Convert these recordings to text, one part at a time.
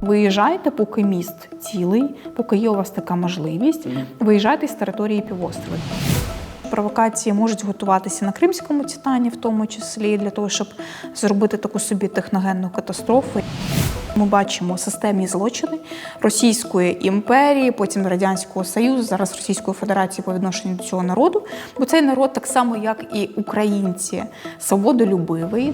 Виїжджайте, поки міст цілий, поки є у вас така можливість. Виїжджайте з території півострову. Провокації можуть готуватися на Кримському Титані, в тому числі для того, щоб зробити таку собі техногенну катастрофу. Ми бачимо системні злочини Російської імперії, потім Радянського Союзу, зараз Російської Федерації по відношенню до цього народу. Бо цей народ, так само як і українці, свободолюбивий.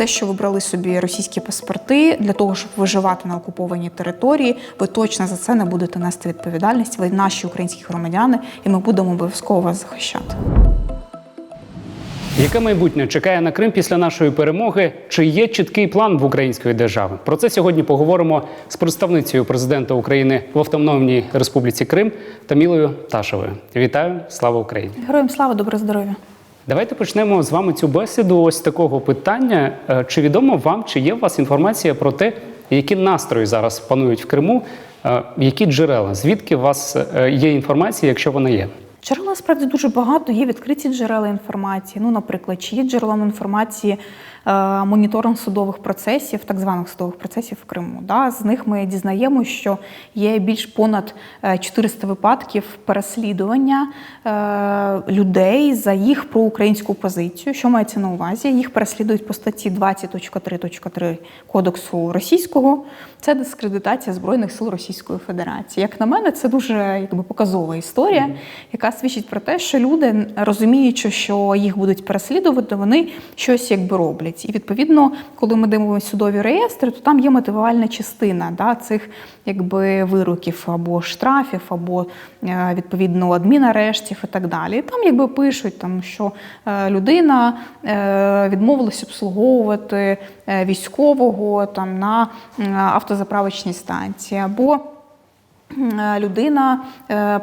Те, що ви брали собі російські паспорти для того, щоб виживати на окупованій території, ви точно за це не будете нести відповідальність. Ви наші українські громадяни, і ми будемо обов'язково вас захищати. Яке майбутнє чекає на Крим після нашої перемоги? Чи є чіткий план в української держави? Про це сьогодні поговоримо з представницею президента України в Автономній Республіці Крим Тамілою Ташевою. Вітаю, слава Україні! Героям слава, добре здоров'я! Давайте почнемо з вами цю бесіду. Ось такого питання. Е, Чи відомо вам, чи є у вас інформація про те, які настрої зараз панують в Криму? Е, Які джерела? Звідки у вас е, є інформація, якщо вона є? Джерел насправді дуже багато. Є відкриті джерела інформації. Ну, наприклад, чи є джерелом інформації моніторинг судових процесів, так званих судових процесів в Криму. Да? З них ми дізнаємося, що є більш понад е, 400 випадків переслідування е, людей за їх проукраїнську позицію. Що мається на увазі? Їх переслідують по статті 20.3.3 Кодексу російського. Це дискредитація Збройних сил Російської Федерації. Як на мене, це дуже якби показова історія, яка свідчить про те, що люди, розуміючи, що їх будуть переслідувати, вони щось якби роблять. І відповідно, коли ми дивимося судові реєстри, то там є мотивувальна частина да, цих якби вироків або штрафів, або е, відповідно адмінарештів і так далі. І там якби пишуть, там, що е, людина е, відмовилась обслуговувати військового там на автозаправочній станції, або людина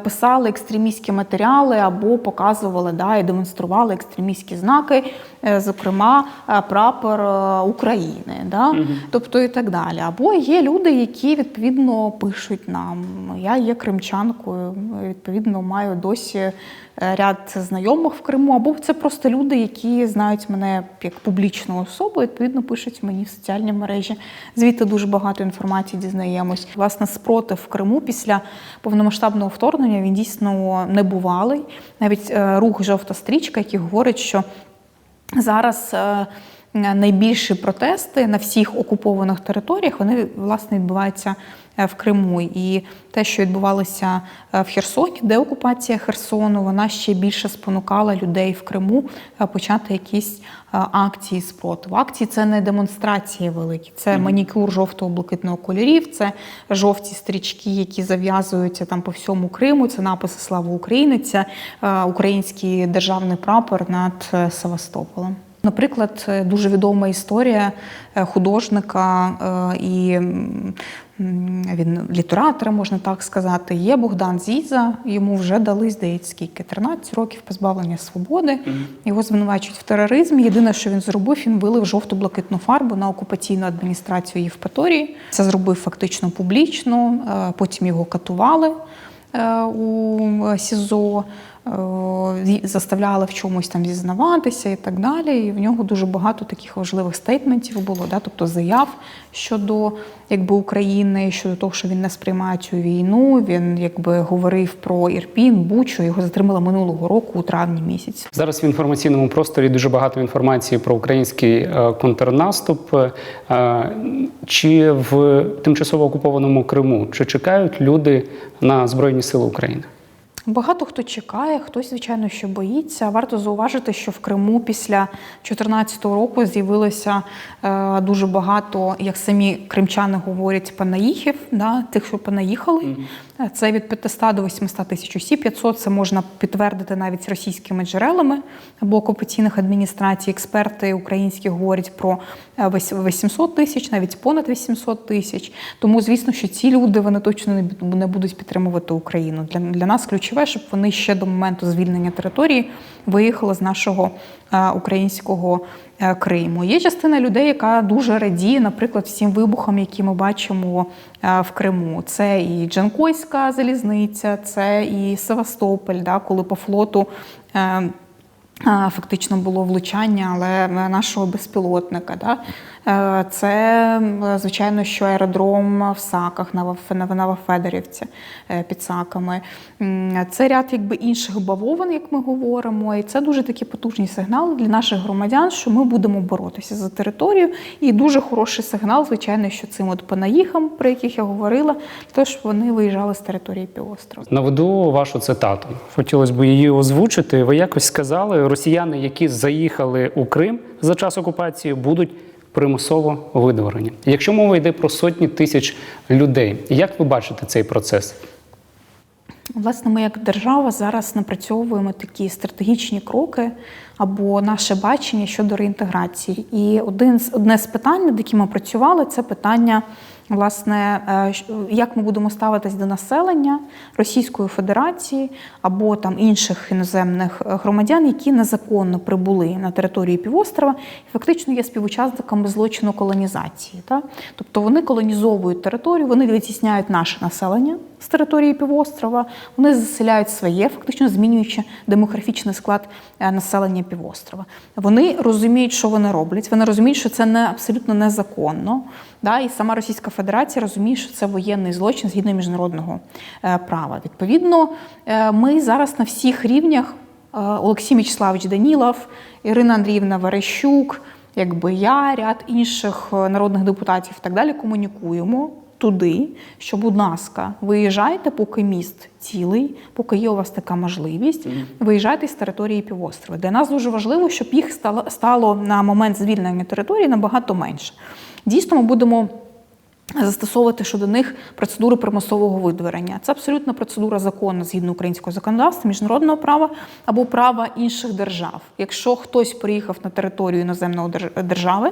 писала екстремістські матеріали або показувала да, і демонструвала екстремістські знаки, зокрема е, прапор е, України, да? тобто і так далі. Або є люди, які відповідно пишуть нам. Я є кримчанкою, відповідно, маю досі е, ряд знайомих в Криму, або це просто люди, які знають мене як публічну особу, відповідно пишуть мені в соціальні мережі. Звідти дуже багато інформації дізнаємось. Власне, спротив в Криму після повномасштабного вторгнення він дійсно небувалий. Навіть е, рух жовта стрічка, який говорить, що зараз. Найбільші протести на всіх окупованих територіях вони власне відбуваються е, в Криму. І те, що відбувалося е, в Херсоні, де окупація Херсону, вона ще більше спонукала людей в Криму е, почати якісь акції спротиву. Акції це не демонстрації великі, це манікюр жовто-блакитного кольорів, це жовті стрічки, які зав'язуються там по всьому Криму. Це написи Слава Україні, це український державний прапор над Севастополем. Наприклад, е, дуже відома історія е, художника е, і він літератора, можна так сказати. Є Богдан Зіза. Йому вже дали, здається, скільки 13 років позбавлення свободи. Його звинувачують в тероризмі. Єдине, що він зробив, він вилив жовто-блакитну фарбу на окупаційну адміністрацію Євпаторії. Це зробив фактично публічно. Потім його катували у СІЗО. Е, заставляли в чомусь там зізнаватися і так далі. І в нього дуже багато таких важливих стейтментів було, да? тобто заяв щодо якби, України, щодо того, що він не сприймає цю війну. Він якби говорив про Ірпін, Бучу. Його затримали минулого року у травні місяці. Зараз в інформаційному просторі дуже багато інформації про український е, контрнаступ. Е, Чи в тимчасово окупованому Криму чи чекають люди на Збройні Сили України? Багато хто чекає, хтось, звичайно, що боїться. Варто зауважити, що в Криму після 2014 року з'явилося е, дуже багато, як самі кримчани говорять, панаїхів, да, тих, що понаїхали. Е, Це від 500 до 800 тисяч осіб. 500 це можна підтвердити навіть російськими джерелами або окупаційних адміністрацій. Експерти українські говорять про е, 800 тисяч, навіть понад 800 тисяч. Тому, звісно, що ці люди вони точно не бу- не будуть підтримувати Україну. Для, для нас ключове, щоб вони ще до моменту звільнення території виїхали з нашого е, українського е, Криму. Є частина людей, яка дуже радіє, наприклад, всім вибухам, які ми бачимо е, в Криму. Це і Джанкойська залізниця, це і Севастополь, да, коли по флоту. е, Фактично було влучання, але нашого безпілотника. Да? Е, Це, звичайно, що аеродром в Саках на Новофедорівці е, під Саками. Це ряд якби інших бавовин, як ми говоримо. І це дуже такі потужні сигнали для наших громадян, що ми будемо боротися за територію. І дуже хороший сигнал, звичайно, що цим от панаїхам, про яких я говорила, теж вони виїжджали з території півострова. Наведу вашу цитату. Хотілося б її озвучити. Ви якось сказали, росіяни, які заїхали у Крим за час окупації, будуть примусово видворені. Якщо мова йде про сотні тисяч людей, як ви бачите цей процес? Власне, ми як держава зараз напрацьовуємо такі стратегічні кроки або наше бачення щодо реінтеграції. І один з одне з питань, над яким ми працювали, це питання. Власне, е, як ми будемо ставитись до населення Російської Федерації або там інших іноземних е, громадян, які незаконно прибули на територію півострова і фактично є співучасниками злочину колонізації. Так? Тобто вони колонізовують територію, вони витісняють наше населення з території півострова, вони заселяють своє, фактично змінюючи демографічний склад е, населення півострова. Вони розуміють, що вони роблять. Вони розуміють, що це не абсолютно незаконно. Да? І сама Російська Федерація розуміє, що це воєнний злочин згідно міжнародного е, права. Відповідно, е, ми зараз на всіх рівнях е, Олексій Мячеславович Данілов, Ірина Андріївна Верещук, якби я, ряд інших народних депутатів і так далі комунікуємо туди, що, будь ласка, виїжджайте, поки міст цілий, поки є у вас така можливість, виїжджайте з території півострова. Для нас дуже важливо, щоб їх стало, стало на момент звільнення території набагато менше. Дійсно, ми будемо застосовувати щодо них процедури примусового видворення. Це абсолютно процедура закону згідно українського законодавства, міжнародного права або права інших держав. Якщо хтось приїхав на територію іноземної держ- держави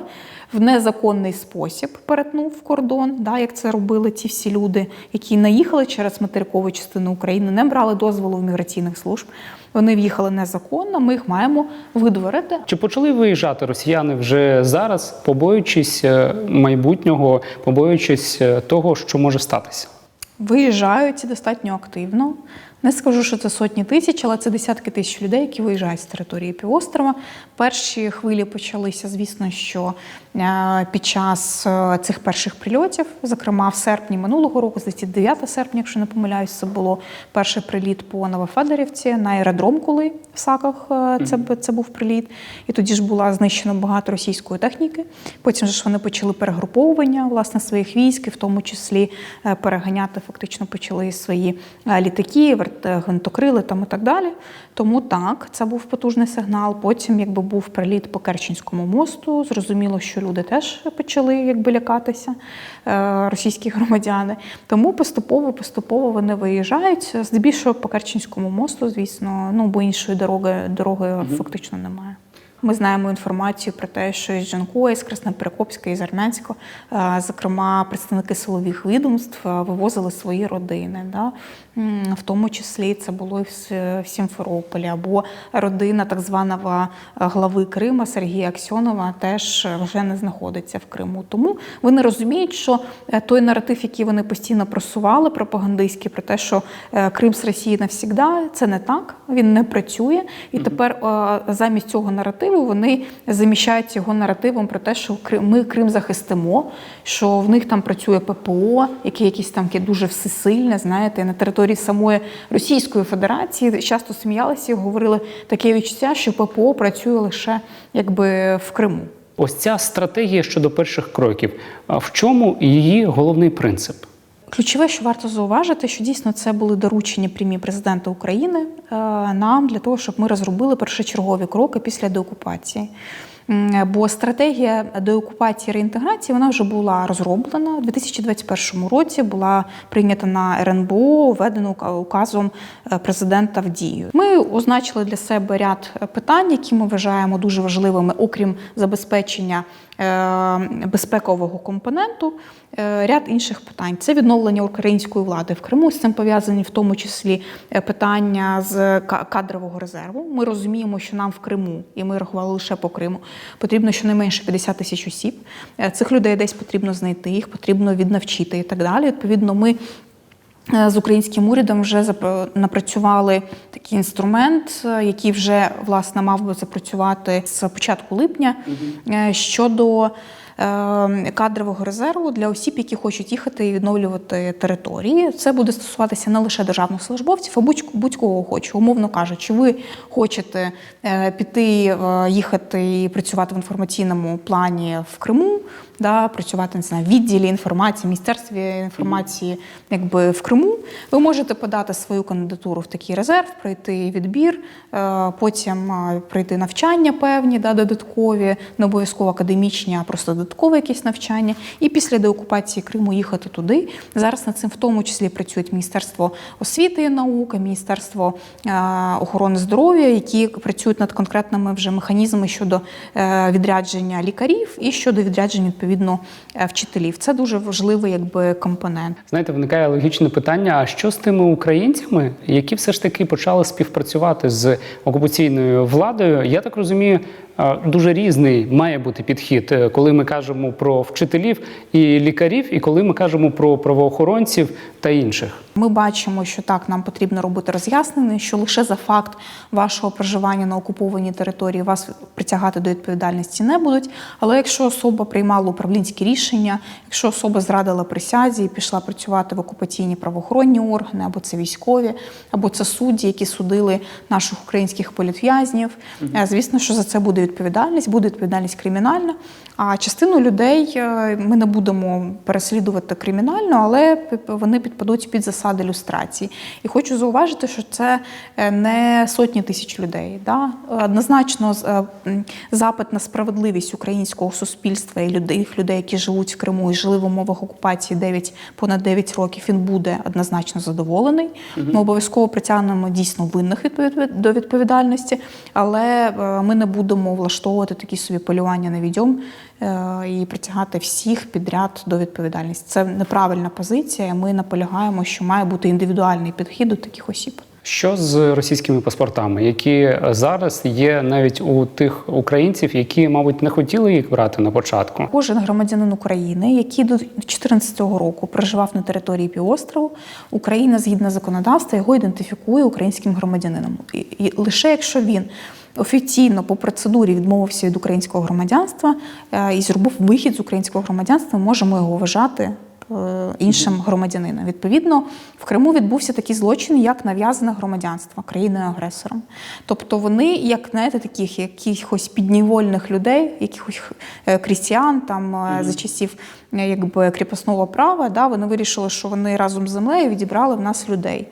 в незаконний спосіб перетнув кордон, да, як це робили ті всі люди, які наїхали через материкову частину України, не брали дозволу в міграційних служб. Вони в'їхали незаконно. Ми їх маємо видворити. Чи почали виїжджати росіяни вже зараз, побоюючись е, майбутнього, побоюючись е, того, що може статися? Виїжджають достатньо активно. Не скажу, що це сотні тисяч, але це десятки тисяч людей, які виїжджають з території півострова. Перші хвилі почалися, звісно, що е, під час е, цих перших прильотів, зокрема в серпні минулого року, здається, 9 серпня, якщо не помиляюсь, це було перший приліт по Новофедорівці на аеродром, коли в Саках е, це, це був приліт. І тоді ж було знищено багато російської техніки. Потім ж вони почали перегруповування власне своїх військ, і в тому числі переганяти фактично почали свої літаки, верт- гвинтокрили там і так далі. Тому так, це був потужний сигнал. Потім, якби був приліт по Керченському мосту, зрозуміло, що люди теж почали якби лякатися, е, російські громадяни. Тому поступово, поступово вони виїжджають. Здебільшого по Керченському мосту, звісно, ну бо іншої дороги, дороги фактично немає. Ми знаємо інформацію про те, що із Джанкоя, з Красноперекопська, із Армянська, е, зокрема, представники силових відомств е, вивозили свої родини. Да? В тому числі це було і в Сімферополі, або родина так званого е, глави Крима Сергія Аксьонова теж вже не знаходиться в Криму. Тому вони розуміють, що е, той наратив, який вони постійно просували, пропагандистський, про те, що е, Крим з Росії навсігда, це не так, він не працює. І тепер замість цього наративу вони заміщають його наративом про те, що ми Крим захистимо, що в них там працює ППО, яке якісь там дуже всесильне, знаєте, на території самої Російської Федерації часто сміялися і говорили таке відчуття, що ППО працює лише якби в Криму. Ось ця стратегія щодо перших кроків. А в чому її головний принцип? Ключове, що варто зауважити, що дійсно це були доручення прямі президента України е, нам для того, щоб ми розробили першочергові кроки після деокупації. Бо стратегія деокупації реінтеграції вона вже була розроблена у 2021 році. Була прийнята на РНБО, введена указом е, президента в дію. Ми означили для себе ряд питань, які ми вважаємо дуже важливими, окрім забезпечення е, безпекового компоненту. е, Ряд інших питань це відновлення української влади в Криму. З цим пов'язані в тому числі е, питання з кадрового резерву. Ми розуміємо, що нам в Криму, і ми рахували лише по Криму, потрібно щонайменше 50 тисяч осіб. Е, Цих людей десь потрібно знайти, їх потрібно віднавчити і так далі. Відповідно, ми Е, з українським урядом вже напрацювали такий інструмент, е, який вже власне мав би запрацювати з початку липня. Е, щодо е, кадрового резерву для осіб, які хочуть їхати і відновлювати території. Це буде стосуватися не лише державних службовців, а будь- будь-кого хоче. Умовно кажучи, ви хочете е, піти, е, їхати і працювати в інформаційному плані в Криму, да, працювати не знаю, відділі інформації, міністерстві інформації, якби в Криму. Ви можете подати свою кандидатуру в такий резерв, пройти відбір, е, потім пройти навчання певні, да, додаткові, не обов'язково академічні, а просто додаткове якесь навчання. І після деокупації Криму їхати туди. Зараз над цим в тому числі працюють Міністерство освіти і науки, Міністерство охорони здоров'я, які працюють над конкретними вже механізмами щодо е, відрядження лікарів і щодо відрядження відповідно е, вчителів. Це дуже важливий якби компонент. Знаєте, виникає логічне питання: а що з тими українцями, які все ж таки почали співпрацювати з окупаційною владою? Я так розумію, дуже різний має бути підхід, е, коли ми кажемо про вчителів і лікарів, і коли ми кажемо про правоохоронців та інших. Ми бачимо, що так нам потрібно робити роз'яснення, що лише за факт вашого проживання на окупованій території вас притягати до відповідальності не будуть. Але якщо особа приймала управлінські рішення, якщо особа зрадила присязі і пішла працювати в окупаційні правоохоронні органи, або це військові, або це судді, які судили наших українських політв'язнів, е, звісно, що за це буде відповідальність, буде відповідальність кримінальна. А частину людей е, ми не будемо переслідувати кримінально, але вони підпадуть під засади люстрації. І хочу зауважити, що це е, не сотні тисяч людей. Да? Однозначно, е, запит на справедливість українського суспільства і людей, людей, які живуть в Криму і жили в умовах окупації 9, понад 9 років, він буде однозначно задоволений. Ми обов'язково притягнемо дійсно винних відповід- до відповідальності, але е, ми не будемо влаштовувати такі собі полювання на відьом і притягати всіх підряд до відповідальності. Це неправильна позиція. Ми наполягаємо, що має бути індивідуальний підхід до таких осіб. Що з російськими паспортами, які зараз є навіть у тих українців, які, мабуть, не хотіли їх брати на початку? Кожен громадянин України, який до 2014 року проживав на території півострову, Україна згідно законодавства його ідентифікує українським громадянином. І, і лише якщо він офіційно по процедурі відмовився від українського громадянства е, і зробив вихід з українського громадянства, можемо його вважати. е, Іншим громадянином. Відповідно, в Криму відбувся такий злочин, як нав'язане громадянство країною-агресором. Тобто вони, як знаєте, таких якихось піднівольних людей, якихось е, крістіан там за часів якби кріпосного права, да, вони вирішили, що вони разом з землею відібрали в нас людей.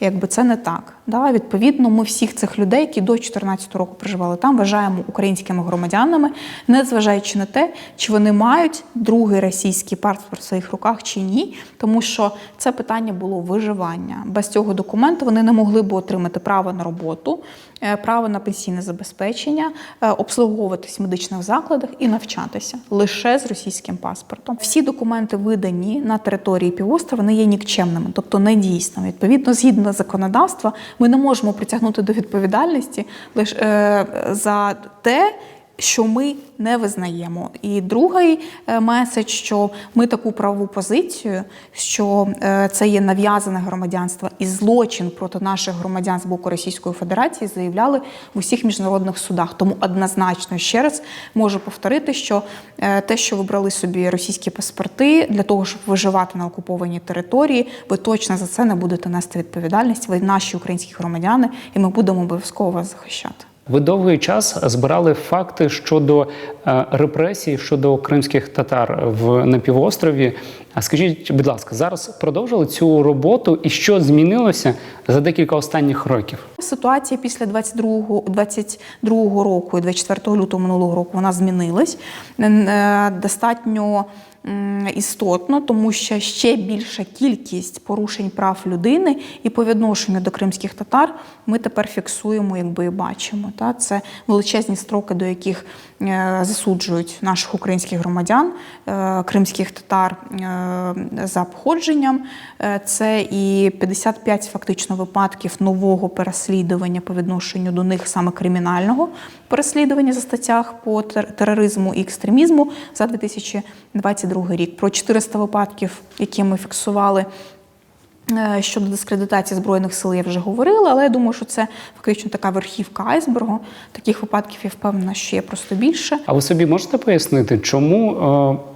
Якби це не так. Да? Відповідно, ми всіх цих людей, які до 2014 року проживали там, вважаємо українськими громадянами, незважаючи на те, чи вони мають другий російський паспорт в своїх руках чи ні, тому що це питання було виживання. Без цього документу вони не могли б отримати право на роботу, е, право на пенсійне забезпечення, е, обслуговуватись в медичних закладах і навчатися лише з російським паспортом. Всі документи видані на території півострова, вони є нікчемними, тобто недійсними. Відповідно, згідно законодавства, ми не можемо притягнути до відповідальності лише е, за те. Що ми не визнаємо, і другий е, меседж, що ми таку правову позицію, що е, це є нав'язане громадянство і злочин проти наших громадян з боку Російської Федерації, заявляли в усіх міжнародних судах. Тому однозначно ще раз можу повторити, що е, те, що ви брали собі російські паспорти для того, щоб виживати на окупованій території, ви точно за це не будете нести відповідальність. Ви наші українські громадяни, і ми будемо обов'язково вас захищати. Ви довгий час збирали факти щодо е, репресій щодо кримських татар в на півострові. А скажіть, будь ласка, зараз продовжили цю роботу, і що змінилося за декілька останніх років? Ситуація після 22, 22 року і 24 лютого минулого року вона змінилась Е, достатньо істотно, тому що ще більша кількість порушень прав людини і по відношенню до кримських татар ми тепер фіксуємо, якби і бачимо. Та це величезні строки, до яких засуджують наших українських громадян, е, кримських татар е, за походженням. Е, Це і 55 фактично випадків нового переслідування по відношенню до них саме кримінального переслідування за статтях по тероризму і екстремізму за 2022 рік. Про 400 випадків, які ми фіксували Е, Щодо дискредитації збройних сил я вже говорила, але я думаю, що це фактично така верхівка айсбергу. Таких випадків я впевнена, що є просто більше. А ви собі можете пояснити, чому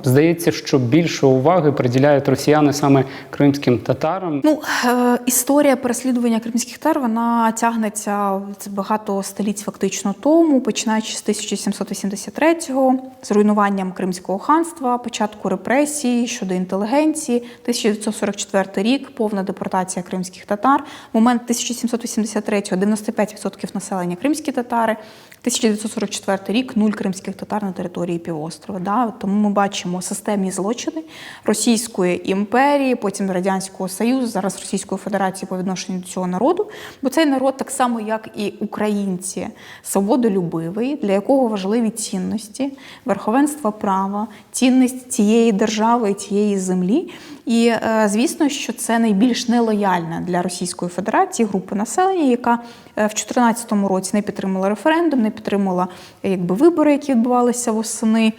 е, здається, що більше уваги приділяють росіяни саме кримським татарам? Ну, е, історія переслідування кримських татар вона тягнеться це багато століть фактично тому, починаючи з 1783-го, з руйнуванням Кримського ханства, початку репресій щодо інтелігенції, 1944 рік, повна депортація кримських татар. Момент 1783-го 95% населення кримські татари. 1944 рік нуль кримських татар на території півострова. Да? Тому ми бачимо системні злочини Російської імперії, потім Радянського Союзу, зараз Російської Федерації по відношенню до цього народу. Бо цей народ, так само як і українці, свободолюбивий, для якого важливі цінності, верховенство права, цінність цієї держави цієї землі. І е, звісно, що це найбільш нелояльна для Російської Федерації група населення, яка е, в 2014 році не підтримала референдум, не підтримала е, якби вибори, які відбувалися восени.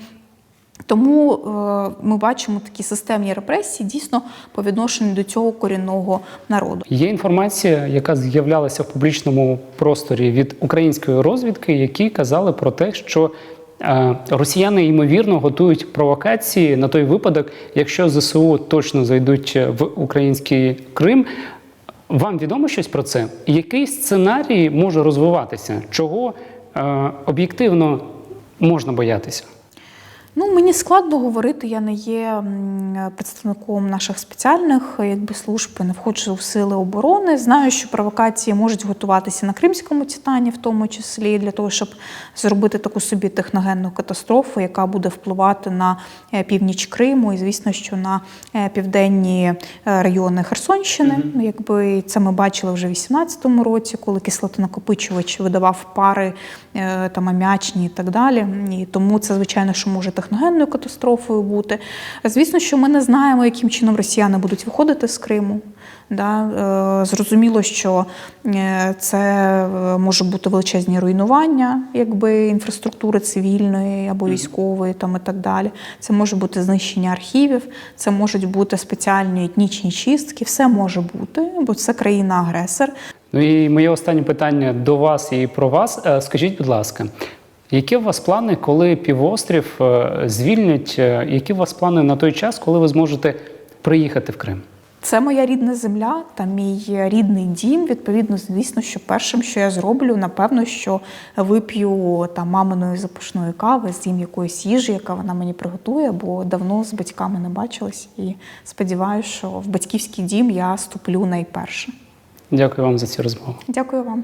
Тому е, ми бачимо такі системні репресії дійсно по відношенню до цього корінного народу. Є інформація, яка з'являлася в публічному просторі від української розвідки, які казали про те, що росіяни ймовірно готують провокації на той випадок, якщо ЗСУ точно зайдуть в український Крим. Вам відомо щось про це? Який сценарій може розвиватися? Чого е, об'єктивно можна боятися? Ну, мені складно говорити, я не є представником наших спеціальних якби, служб, не входжу в сили оборони. Знаю, що провокації можуть готуватися на Кримському Титані, в тому числі для того, щоб зробити таку собі техногенну катастрофу, яка буде впливати на е, північ Криму і, звісно, що на е, південні е, райони Херсонщини. Ну, Якби це ми бачили вже в 2018 році, коли кислотонакопичувач видавав пари там аміачні і так далі. І тому це, звичайно, що може техногенною катастрофою бути. Звісно, що ми не знаємо, яким чином росіяни будуть виходити з Криму. Да? е, Зрозуміло, що е, це е, може бути величезні руйнування якби, інфраструктури цивільної або військової там, і так далі. Це може бути знищення архівів, це можуть бути спеціальні етнічні чистки, все може бути, бо це країна-агресор. Ну і моє останнє питання до вас і про вас. Скажіть, будь ласка, які у вас плани, коли півострів е, звільнять? Е, Які у вас плани на той час, коли ви зможете приїхати в Крим? Це моя рідна земля та мій рідний дім. Відповідно, звісно, що першим, що я зроблю, напевно, що вип'ю там маминої запашної кави, з'їм якоїсь їжі, яка вона мені приготує, бо давно з батьками не бачилась. І сподіваюся, що в батьківський дім я ступлю найперше. Дякую вам за цю розмову. Дякую вам.